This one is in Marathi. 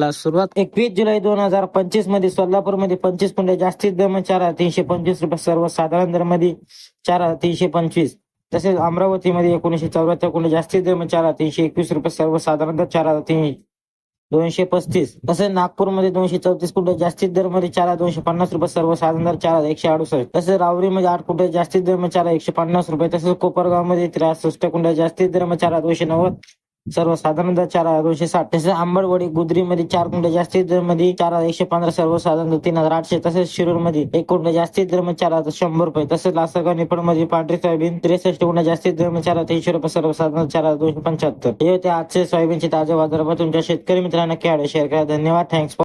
करायला सुरुवात. एकवीस जुलै दोन हजार पंचवीसमध्ये सोलापूरमध्ये पंचवीस पुंड जास्तीत दर म्हणजे चार हजार तीनशे पंचवीस रुपये सर्वसाधारण दरमध्ये चार हजार तीनशे पंचवीस. तसेच अमरावतीमध्ये एकोणीशे चौऱ्याहत्तर कुंड जास्तीत दर म्हणजे चार हजार तीनशे एकवीस रुपये सर्वसाधारण दर चार हजार तीन दोनशे पस्तीस. तसेच नागपूरमध्ये दोनशे चौतीस कुंटल जास्तीत दरमध्ये म्हणजे चार हजार दोनशे पन्नास रुपये सर्वसाधारण दर चार हजार एकशे अडुसष्ट. तसेच रावरीमध्ये आठ कुंटल जास्तीत दर चार हजार एकशे पन्नास रुपये. तसेच कोपरगावमध्ये त्रेसष्ट कुंटल जास्तीत दर चार हजार दोनशे नव्वद. सर्वसाधारण चार हजार दोनशे साठ. तसेच आंबडवडी गुजरी मध्ये चार कुंड जास्तीत दरमध्ये चार हजार एकशे पंधरा. सर्वसाधारण तीन हजार आठशे. तसेच शिरूरमध्ये एक कुंड जास्तीत दरमध्ये चार हजार शंभर रुपये. तसेच लासलगाव निफडमध्ये पांढरी सोयाबीन त्रेसष्ट कुंड जास्तीत दरमध्ये चार हजार तीनशे रुपये. सर्वसाधारण चार हजार दोनशे पंच्याहत्तर. हे होते आजचे सोयाबीनचे ताजे बाजारभाव. तुमच्या शेतकरी मित्रांना खेळाडू शेअर करा. धन्यवाद. थँक्स